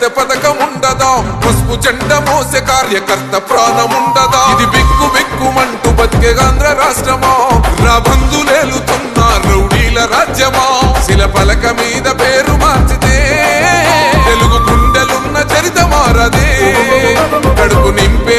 చేస్తే పథకం ఉండదా పసుపు జెండ మోసే కార్యకర్త ప్రాణం ఉండదా ఇది బిక్కు బిక్కుమంటూ బతికే ఆంధ్ర రాష్ట్రమా? నా బంధులేలుతున్న రౌడీల రాజ్యమా? శిల పలక మీద పేరు మార్చితే తెలుగు గుండెలున్న చరిత మారదే కడుపు నింపే